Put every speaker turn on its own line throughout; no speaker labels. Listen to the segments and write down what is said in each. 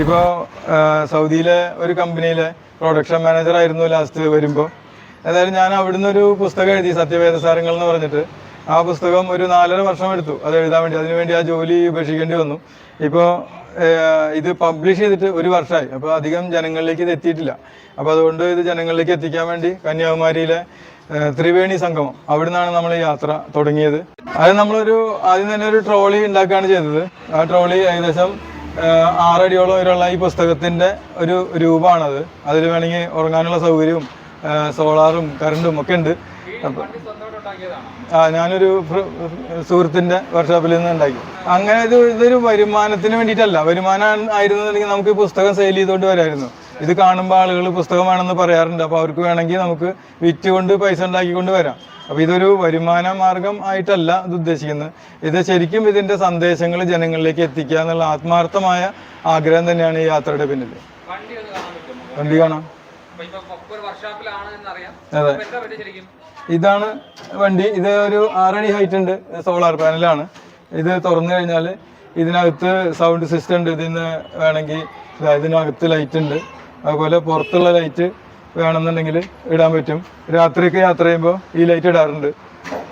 ഇപ്പോൾ സൗദിയിലെ ഒരു കമ്പനിയിലെ പ്രൊഡക്ഷൻ മാനേജർ ആയിരുന്നു ലാസ്റ്റ് വരുമ്പോൾ ഏതായാലും ഞാൻ അവിടുന്ന് ഒരു പുസ്തകം എഴുതി സത്യവേദസാരങ്ങൾ എന്ന് പറഞ്ഞിട്ട്. ആ പുസ്തകം ഒരു നാലര വർഷം എടുത്തു അത് എഴുതാൻ വേണ്ടി. അതിനുവേണ്ടി ആ ജോലി ഉപേക്ഷിക്കേണ്ടി വന്നു. ഇപ്പോൾ ഇത് പബ്ലിഷ് ചെയ്തിട്ട് ഒരു വർഷമായി അപ്പോൾ അധികം ജനങ്ങളിലേക്ക് ഇത് എത്തിയിട്ടില്ല. അപ്പോൾ അതുകൊണ്ട് ഇത് ജനങ്ങളിലേക്ക് എത്തിക്കാൻ വേണ്ടി കന്യാകുമാരിയിലെ ത്രിവേണി സംഗമം. അവിടെ നിന്നാണ് നമ്മൾ യാത്ര തുടങ്ങിയത്. അത് നമ്മളൊരു ആദ്യം തന്നെ ഒരു ട്രോളി ഉണ്ടാക്കുകയാണ് ചെയ്തത്. ആ ട്രോളി ഏകദേശം ആറടിയോളം വരെയുള്ള ഈ പുസ്തകത്തിന്റെ ഒരു രൂപമാണത്. അതിൽ വേണമെങ്കിൽ ഉറങ്ങാനുള്ള സൗകര്യവും സോളാറും കറണ്ടും ഒക്കെ ഉണ്ട്. ആ ഞാനൊരു സുഹൃത്തിന്റെ വർക്ക്ഷോപ്പിൽ നിന്ന് ഉണ്ടാക്കി. അങ്ങനെ ഇത് ഇതൊരു വരുമാനത്തിന് വേണ്ടിയിട്ടല്ല. വരുമാനം ആയിരുന്നുണ്ടെങ്കിൽ നമുക്ക് ഈ പുസ്തകം സെയിൽ ചെയ്തുകൊണ്ട് വരായിരുന്നു ഇത് കാണുമ്പോൾ ആളുകൾ പുസ്തകം വേണമെന്ന് പറയാറുണ്ട്. അപ്പോൾ അവർക്ക് വേണമെങ്കിൽ നമുക്ക് വിറ്റുകൊണ്ട് പൈസ ഉണ്ടാക്കിക്കൊണ്ട് വരാം. അപ്പോൾ ഇതൊരു വരുമാന മാർഗം ആയിട്ടല്ല ഇത് ഉദ്ദേശിക്കുന്നത്. ഇത് ശരിക്കും ഇതിന്റെ സന്ദേശങ്ങൾ ജനങ്ങളിലേക്ക് എത്തിക്കുക എന്നുള്ള ആത്മാർത്ഥമായ ആഗ്രഹം തന്നെയാണ് ഈ യാത്രയുടെ പിന്നിൽ
വണ്ടി
കാണാം. അതെ. ഇതാണ് വണ്ടി. ഇത് ഒരു ആറടി ഹൈറ്റ് ഉണ്ട്. സോളാർ പാനലാണ് ഇത് തുറന്നു കഴിഞ്ഞാൽ ഇതിനകത്ത് സൗണ്ട് സിസ്റ്റം ഉണ്ട്. ഇതിന് വേണമെങ്കിൽ ഇതിനകത്ത് ലൈറ്റ് ഉണ്ട്. അതുപോലെ പുറത്തുള്ള ലൈറ്റ് വേണമെന്നുണ്ടെങ്കിൽ ഇടാൻ പറ്റും. രാത്രിയൊക്കെ യാത്ര ചെയ്യുമ്പോൾ ഈ ലൈറ്റ് ഇടാറുണ്ട്.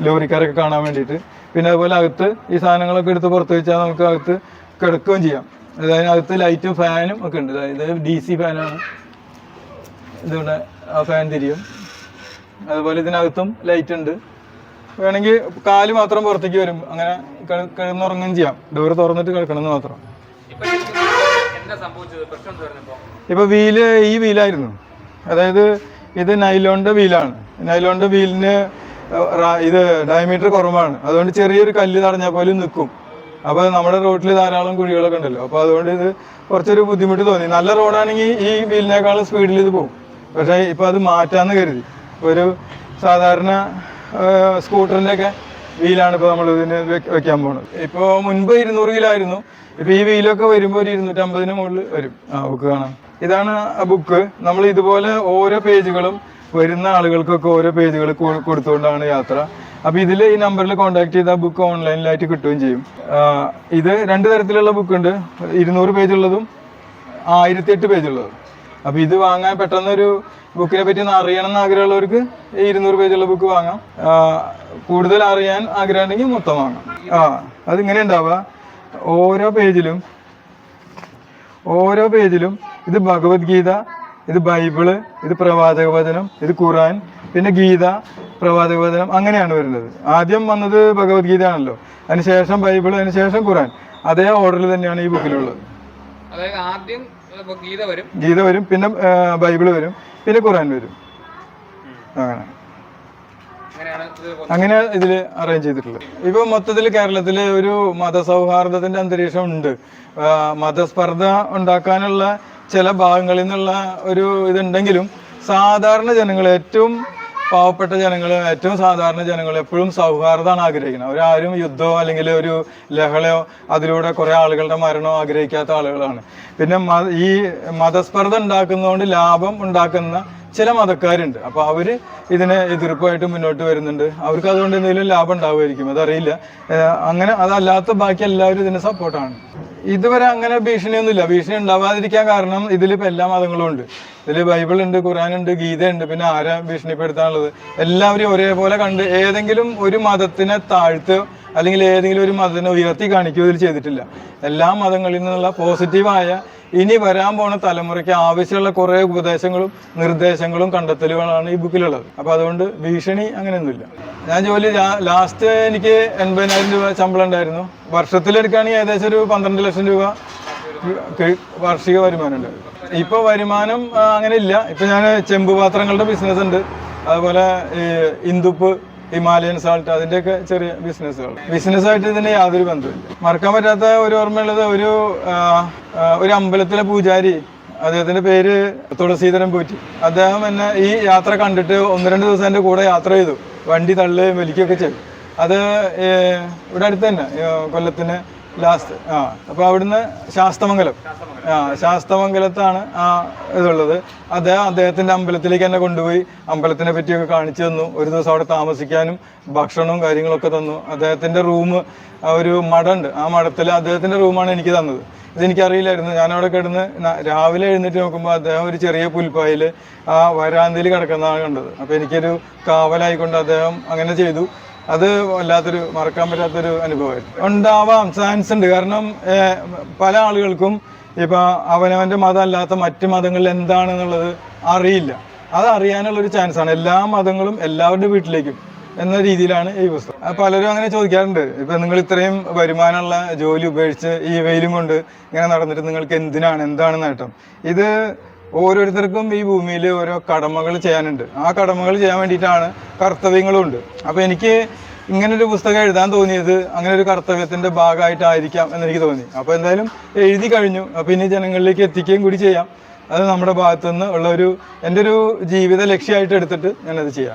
ലോറിക്കാരൊക്കെ കാണാൻ വേണ്ടിയിട്ട്. പിന്നെ അതുപോലെ അകത്ത് ഈ സാധനങ്ങളൊക്കെ എടുത്ത് പുറത്ത് വെച്ചാൽ നമുക്ക് അകത്ത് കിടക്കുകയും ചെയ്യാം. അതായത് അകത്ത് ലൈറ്റും ഫാനും ഒക്കെ ഉണ്ട്. അതായത് ഡി സി ഫാനാണ് ഇതിവിടെ ആ ഫാൻ തിരിയും. അതുപോലെ ഇതിനകത്തും ലൈറ്റ് ഉണ്ട്. വേണമെങ്കിൽ കാൽ മാത്രം പുറത്തേക്ക് വരും. അങ്ങനെ കിട- കിടന്നുറങ്ങുകയും ചെയ്യാം. ഡോറ് തുറന്നിട്ട് കിടക്കണമെന്ന് മാത്രം.
ഇപ്പൊ?
വീൽ ഈ വീലായിരുന്നു. അതായത് ഇത് നൈലോണിന്റെ വീലാണ്. നൈലോണിന്റെ വീലിന് ഇത് ഡയമീറ്റർ കുറവാണ്. അതുകൊണ്ട് ചെറിയൊരു കല്ല് തടഞ്ഞാൽ പോലും നിൽക്കും അപ്പൊ നമ്മുടെ റോഡിൽ ധാരാളം കുഴികളൊക്കെ ഉണ്ടല്ലോ. അപ്പൊ അതുകൊണ്ട് ഇത് കുറച്ചൊരു ബുദ്ധിമുട്ട് തോന്നി. നല്ല റോഡാണെങ്കിൽ ഈ വീലിനേക്കാളും സ്പീഡിൽ ഇത് പോകും പക്ഷേ ഇപ്പൊ അത് മാറ്റാന്ന് കരുതി. ഒരു സാധാരണ സ്കൂട്ടറിന്റെ ഒക്കെ വീലാണ് ഇപ്പൊ നമ്മൾ ഇതിന് വെക്കാൻ പോണത്. ഇപ്പൊ മുൻപ് ഇരുന്നൂറ് കിലോ ആയിരുന്നു. ഇപ്പൊ ഈ വീലൊക്കെ വരുമ്പോൾ ഒരു ഇരുന്നൂറ്റമ്പതിന് മുകളിൽ വരും. ആ ബുക്ക് കാണാം ഇതാണ് ബുക്ക്. നമ്മൾ ഇതുപോലെ ഓരോ പേജുകളും വരുന്ന ആളുകൾക്കൊക്കെ ഓരോ പേജുകൾ കൊടുത്തുകൊണ്ടാണ് യാത്ര. അപ്പൊ ഇതിൽ ഈ നമ്പറിൽ കോൺടാക്ട് ചെയ്താൽ ബുക്ക് ഓൺലൈനിലായിട്ട് കിട്ടുകയും ചെയ്യും. ഇത് രണ്ട് തരത്തിലുള്ള ബുക്ക് ഉണ്ട്. ഇരുന്നൂറ് പേജുള്ളതും ആയിരത്തി എട്ട് പേജുള്ളതും. അപ്പൊ ഇത് വാങ്ങാൻ പെട്ടെന്നൊരു ബുക്കിനെ പറ്റി ഒന്ന് അറിയണം എന്ന് ആഗ്രഹമുള്ളവർക്ക് ഇരുന്നൂറ് പേജുള്ള ബുക്ക് വാങ്ങാം. കൂടുതൽ അറിയാൻ ആഗ്രഹം ഉണ്ടെങ്കിൽ മൊത്തം വാങ്ങാം. ആ അതിങ്ങനെ ഉണ്ടാവുക. ഓരോ പേജിലും ഓരോ പേജിലും ഇത് ഭഗവത്ഗീത ഇത് ബൈബിൾ ഇത് പ്രവാചക വചനം ഇത് ഖുറാൻ പിന്നെ ഗീത പ്രവാചക വചനം അങ്ങനെയാണ് വരുന്നത്. ആദ്യം വന്നത് ഭഗവത്ഗീത ആണല്ലോ അതിനുശേഷം ബൈബിൾ അതിനുശേഷം ഖുറാൻ അതേ ഓർഡറിൽ തന്നെയാണ് ഈ ബുക്കിലുള്ളത്
അതായത് ആദ്യം ഗീത വരും.
പിന്നെ ബൈബിൾ വരും പിന്നെ ഖുറാൻ വരും. അങ്ങനെ. അങ്ങനെ ഇതിൽ അറേഞ്ച് ചെയ്തിട്ടുള്ളത്. ഇപ്പൊ മൊത്തത്തിൽ കേരളത്തിൽ ഒരു മതസൗഹാർദ്ദത്തിന്റെ അന്തരീക്ഷം ഉണ്ട്. മതസ്പർദ്ധ ഉണ്ടാക്കാനുള്ള ചില ഭാഗങ്ങളിൽ നിന്നുള്ള ഒരു ഇതുണ്ടെങ്കിലും സാധാരണ ജനങ്ങൾ ഏറ്റവും പാവപ്പെട്ട ജനങ്ങൾ ഏറ്റവും സാധാരണ ജനങ്ങൾ എപ്പോഴും സൗഹാർദ്ദമാണ് ആഗ്രഹിക്കുന്നത്. അവരാരും യുദ്ധമോ അല്ലെങ്കിൽ ഒരു ലഹളയോ അതിലൂടെ കുറേ ആളുകളുടെ മരണമോ ആഗ്രഹിക്കാത്ത ആളുകളാണ്. പിന്നെ ഈ മതസ്പർദ്ധ ഉണ്ടാക്കുന്നതുകൊണ്ട് ലാഭം ഉണ്ടാക്കുന്ന ചില മതക്കാരുണ്ട്. അപ്പൊ അവർ ഇതിനെ എതിർപ്പായിട്ട് മുന്നോട്ട് വരുന്നുണ്ട്. അവർക്ക് അതുകൊണ്ട് എന്തെങ്കിലും ലാഭം ഉണ്ടാവുമായിരിക്കും. അതറിയില്ല. അങ്ങനെ അതല്ലാത്ത ബാക്കി എല്ലാവരും ഇതിന് സപ്പോർട്ടാണ് ഇതുവരെ അങ്ങനെ ഭീഷണിയൊന്നുമില്ല. ഭീഷണി ഉണ്ടാവാതിരിക്കാൻ കാരണം ഇതിലിപ്പോൾ എല്ലാ മതങ്ങളും ഉണ്ട്. ഇതിൽ ബൈബിൾ ഉണ്ട് ഖുറാൻ ഉണ്ട് ഗീത ഉണ്ട്. പിന്നെ ആരാ ഭീഷണിപ്പെടുത്താനുള്ളത്? എല്ലാവരും ഒരേപോലെ കണ്ട് ഏതെങ്കിലും ഒരു മതത്തിനെ താഴ്ത്ത് അല്ലെങ്കിൽ ഏതെങ്കിലും ഒരു മതത്തിനെ ഉയർത്തി കാണിക്കുകയോ ഇതിൽ ചെയ്തിട്ടില്ല. എല്ലാ മതങ്ങളിൽ നിന്നുള്ള പോസിറ്റീവായ ഇനി വരാൻ പോണ തലമുറയ്ക്ക് ആവശ്യമുള്ള കുറേ ഉപദേശങ്ങളും നിർദ്ദേശങ്ങളും കണ്ടെത്തലുകളാണ് ഈ ബുക്കിലുള്ളത്. അപ്പോൾ അതുകൊണ്ട് ഭീഷണി അങ്ങനെയൊന്നുമില്ല. ഞാൻ ജോലി ലാസ്റ്റ് എനിക്ക് എൺപതിനായിരം രൂപ ശമ്പളം ഉണ്ടായിരുന്നു. വർഷത്തിൽ വർഷത്തിലെടുക്കുകയാണെങ്കിൽ ഏകദേശം ഒരു പന്ത്രണ്ട് ലക്ഷം രൂപ വാർഷിക വരുമാനം ഉണ്ട്. ഇപ്പോൾ വരുമാനം അങ്ങനെ ഇല്ല. ഇപ്പം ഞാൻ ചെമ്പ് പാത്രങ്ങളുടെ ബിസിനസ് ഉണ്ട്. അതുപോലെ ഈ ഇന്ദുപ്പ് ഹിമാലയൻ സാൾട്ട് അതിന്റെയൊക്കെ ചെറിയ ബിസിനസ്സുകൾ ബിസിനസ്സായിട്ട് ഇതിന് യാതൊരു ബന്ധമില്ല മറക്കാൻ പറ്റാത്ത ഒരു ഓർമ്മയുള്ളത് ഒരു ഒരു അമ്പലത്തിലെ പൂജാരി അദ്ദേഹത്തിന്റെ പേര് തുളസീധരൻ പോറ്റി. അദ്ദേഹം എന്നെ ഈ യാത്ര കണ്ടിട്ട് ഒന്ന് രണ്ട് ദിവസം എന്റെ കൂടെ യാത്ര ചെയ്തു. വണ്ടി തള്ളുകയും വലിക്കുകയൊക്കെ ചെയ്തു അത് ഇവിടെ അടുത്ത് തന്നെ കൊല്ലത്തിന് ലാസ്റ്റ് ആ അപ്പോൾ അവിടുന്ന് ശാസ്തമംഗലം. ആ ശാസ്തമംഗലത്താണ് ആ ഇതുള്ളത്. അദ്ദേഹം അദ്ദേഹത്തിന്റെ അമ്പലത്തിലേക്ക് എന്നെ കൊണ്ടുപോയി. അമ്പലത്തിനെ പറ്റിയൊക്കെ കാണിച്ചു തന്നു. ഒരു ദിവസം അവിടെ താമസിക്കാനും ഭക്ഷണവും കാര്യങ്ങളൊക്കെ തന്നു. അദ്ദേഹത്തിന്റെ റൂം ഒരു മഠമുണ്ട് ആ മഠത്തിൽ അദ്ദേഹത്തിന്റെ റൂമാണ് എനിക്ക് തന്നത്. ഇതെനിക്കറിയില്ലായിരുന്നു. ഞാനവിടെ കിടന്ന് രാവിലെ എഴുന്നേറ്റ് നോക്കുമ്പോൾ അദ്ദേഹം ഒരു ചെറിയ പുൽപ്പായിൽ ആ വരാന്തയിൽ കിടക്കുന്നതാണ് കണ്ടത്. അപ്പോൾ എനിക്കൊരു കാവലായിക്കൊണ്ട് അദ്ദേഹം അങ്ങനെ ചെയ്തു. അത് വല്ലാത്തൊരു മറക്കാൻ പറ്റാത്തൊരു അനുഭവമായിരുന്നു. ഉണ്ടാവാം ചാൻസ് ഉണ്ട്. കാരണം പല ആളുകൾക്കും ഇപ്പൊ അവനവന്റെ മതം അല്ലാത്ത മറ്റ് മതങ്ങളിൽ എന്താണെന്നുള്ളത് അറിയില്ല. അത് അറിയാനുള്ള ഒരു ചാൻസ് ആണ്. എല്ലാ മതങ്ങളും എല്ലാവരുടെ വീട്ടിലേക്കും എന്ന രീതിയിലാണ് ഈ പുസ്തകം. പലരും അങ്ങനെ ചോദിക്കാറുണ്ട്. ഇപ്പൊ നിങ്ങൾ ഇത്രയും വരുമാനമുള്ള ജോലി ഉപേക്ഷിച്ച് ഈ വെയിലും കൊണ്ട് ഇങ്ങനെ നടന്നിട്ട് നിങ്ങൾക്ക് എന്തിനാണ് എന്താണ് നേട്ടം? ഇത് ഓരോരുത്തർക്കും ഈ ഭൂമിയിൽ ഓരോ കടമകൾ ചെയ്യാനുണ്ട്. ആ കടമകൾ ചെയ്യാൻ വേണ്ടിയിട്ടാണ് കർത്തവ്യങ്ങളും ഉണ്ട് അപ്പൊ എനിക്ക് ഇങ്ങനൊരു പുസ്തകം എഴുതാൻ തോന്നിയത് അങ്ങനെ ഒരു കർത്തവ്യത്തിന്റെ ഭാഗമായിട്ടായിരിക്കാം എന്ന് എനിക്ക് തോന്നി. അപ്പൊ എന്തായാലും എഴുതി കഴിഞ്ഞു. അപ്പൊ ഇനി ജനങ്ങളിലേക്ക് എത്തിക്കുകയും കൂടി ചെയ്യാം. അത് നമ്മുടെ ഭാഗത്തുനിന്ന് ഉള്ള ഒരു എന്റെ ഒരു ജീവിത ലക്ഷ്യമായിട്ട് എടുത്തിട്ട് ഞാനത് ചെയ്യാം.